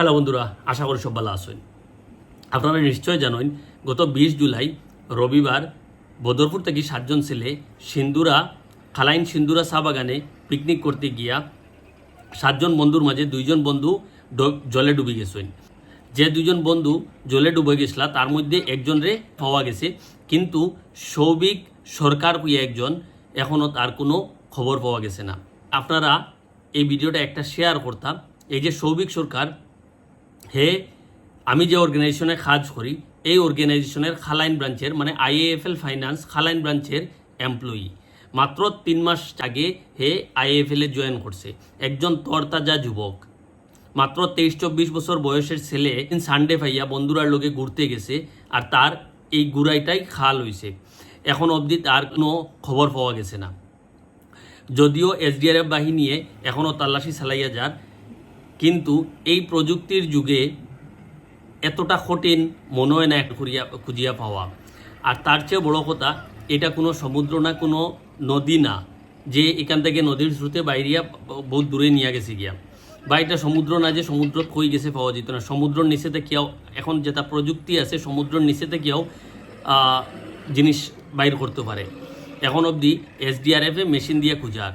Hello বন্ধুরা, আশা করি সব ভালো আছেন। আপনারা নিশ্চয় জানেন, গত বিশ জুলাই, রবিবার বদরপুর থেকে সাতজন ছেলে সিন্দুরা, খালাইন সিন্দুরা চা বাগানে পিকনিক করতে গিয়া সাতজন বন্ধুর মাঝে দুইজন বন্ধু জলে ডুবে গেছেন। যে দুজন বন্ধু জলে ডুবে গেছিলা, তার মধ্যে একজন রে পাওয়া গেছে। কিন্তু সৌভিক সরকার একজন এখনও তার কোনো খবর পাওয়া গেছে না। আপনারা এই ভিডিওটা একটা শেয়ার করতাম। এই যে সৌভিক সরকার হে, আমি যে অর্গানাইজেশনে কাজ করি, এই অর্গানাইজেশনের খালাইন ব্রাঞ্চের মানে আইএএফএল ফাইন্যান্স খালাইন ব্রাঞ্চের এমপ্লয়ি মাত্র তিন মাস আগে হে আইএএফএল এ জয়েন করছে, একজন তরতাজা যুবক। মাত্র তেইশ চব্বিশ বছর বয়সের ছেলে সানডে ভাইয়া বন্ধুরার লোকে ঘুরতে গেছে আর তার এই গুড়াইটাই খাল হইছে। এখন অবধি তার কোনো খবর পাওয়া গেছে না। যদিও এস এসডিআরএফ বাহিনীয়ে এখনও তল্লাশি চালাইয়া যার কিন্তু এই প্রযুক্তির যুগে এতটা কঠিন মনে হয় না খুঁজিয়া পাওয়া। আর তার চেয়ে বড় কথা এটা কোনো সমুদ্র না কোনো নদী না যে এখান থেকে নদীর স্রোতে বাইরিয়া বহুত দূরে নিয়ে গেছে গিয়া। বা এটা সমুদ্র না যে সমুদ্র কই গেছে পাওয়া যেত না। সমুদ্রর নিচে থেকেও এখন যেটা প্রযুক্তি আছে সমুদ্রর নিচে থেকেও আহ, জিনিস বাইর করতে পারে। এখন অবধি এসডিআরএফে মেশিন দিয়ে খুঁজার।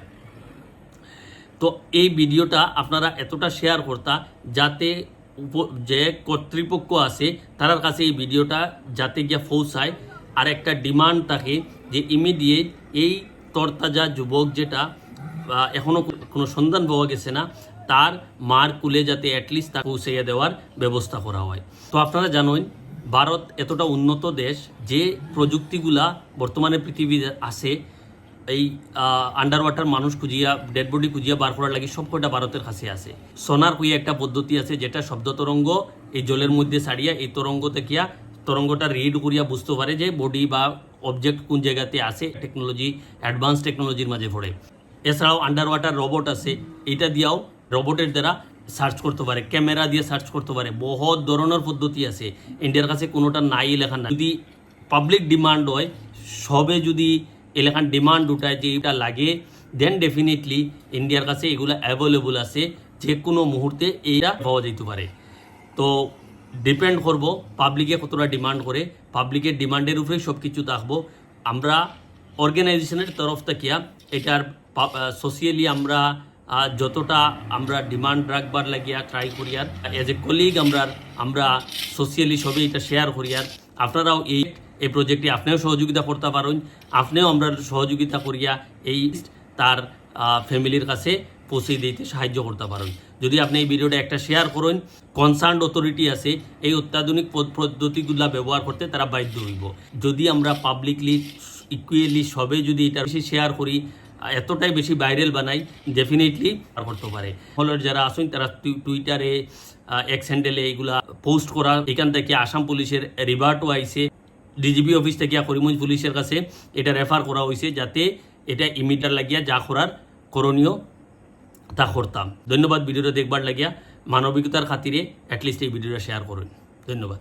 তো এই ভিডিওটা আপনারা এতটা শেয়ার করতা যাতে যে কর্তৃপক্ষ আছে তার কাছে এই ভিডিওটা যাতে গিয়া পৌঁছায়। আর একটা ডিমান্ড থাকে যে ইমিডিয়েট এই তরতাজা যুবক যেটা আহ, এখনও কোনো সন্ধান পাওয়া গেছে না তার মার কুলে যাতে অ্যাটলিস্ট তা পৌঁছাইয়া দেওয়ার ব্যবস্থা করা হয়। তো আপনারা জানেন ভারত এতটা উন্নত দেশ যে প্রযুক্তিগুলা বর্তমানে পৃথিবীতে আছে এই আন্ডার ওয়াটার মানুষ খুঁজিয়া ডেড বডি খুঁজিয়া বার করার লাগে সব কটা ভারতের কাছে আছে। সোনার কুইয়া একটা পদ্ধতি আছে, যেটা শব্দ তরঙ্গ এই জলের মধ্যে ছাড়িয়া, এই তরঙ্গ দেখিয়া তরঙ্গটা রিড করিয়া বুঝতে পারে যে বডি বা অবজেক্ট কোন জায়গাতে আছে টেকনোলজি অ্যাডভান্স টেকনোলজির মাঝে পড়ে। এছাড়াও আন্ডার ওয়াটার রোবট আছে এটা দিয়াও রোবটের দ্বারা সার্চ করতে পারে ক্যামেরা দিয়ে সার্চ করতে পারে। বহুত ধরনের পদ্ধতি আছে। ইন্ডিয়ার কাছে কোনোটা নাই লেখা না যদি পাবলিক ডিমান্ড হয়, সবে যদি এলাকান ডিমান্ড উঠায় যে এটা লাগে দেন ডেফিনেটলি ইন্ডিয়ার কাছে এগুলো অ্যাভেলেবল আছে, যে কোনো মুহূর্তে এইটা পাওয়া যেতে পারে। তো ডিপেন্ড করব পাবলিকে কতটা ডিমান্ড করে। পাবলিকের ডিমান্ডের উপরেই সব কিছু থাকব। আমরা অর্গানাইজেশনের তরফ থেকে এটার সোশিয়ালি আমরা যতটা আমরা ডিমান্ড রাখবার লাগিয়া ট্রাই করিয়ার এজ এ কলিগ আমরা আমরা সোশিয়ালি সবই এটা শেয়ার করিয়ার। আপনারাও এই এই প্রজেক্টে আপনিও সহযোগিতা করতে পারেন। আপনিও আমরা সহযোগিতা করিয়া এই তার ফ্যামিলির কাছে পৌঁছে দিতে সাহায্য করতে পারেন। যদি আপনি এই ভিডিওটা একটা শেয়ার করেন কনসার্ন অথরিটি আছে, এই অত্যাধুনিক পদ- পদ্ধতিগুলা ব্যবহার করতে তারা বাধ্য হইব। যদি আমরা পাবলিকলি ইকুয়ালি সবে যদি এটা বেশি শেয়ার করি, এতটাই বেশি ভাইরাল বানাই ডেফিনেটলি করতে পারে। ফলোয়ার যারা আসুন তারা টুইটারে এক্স হ্যান্ডেলে এইগুলা পোস্ট করা, এখান থেকে আসাম পুলিশের রিভার্টও আইছে। ডিজিপি অফিস থেকে করিমগঞ্জ পুলিশের কাছে এটা রেফার করা হয়েছে যাতে এটা ইমিটার লাগিয়া যা করার করণীয় তা করতাম। ধন্যবাদ, ভিডিওটা দেখবার লাগিয়া মানবিকতার খাতিরে অ্যাটলিস্ট এই ভিডিওটা শেয়ার করুন। ধন্যবাদ।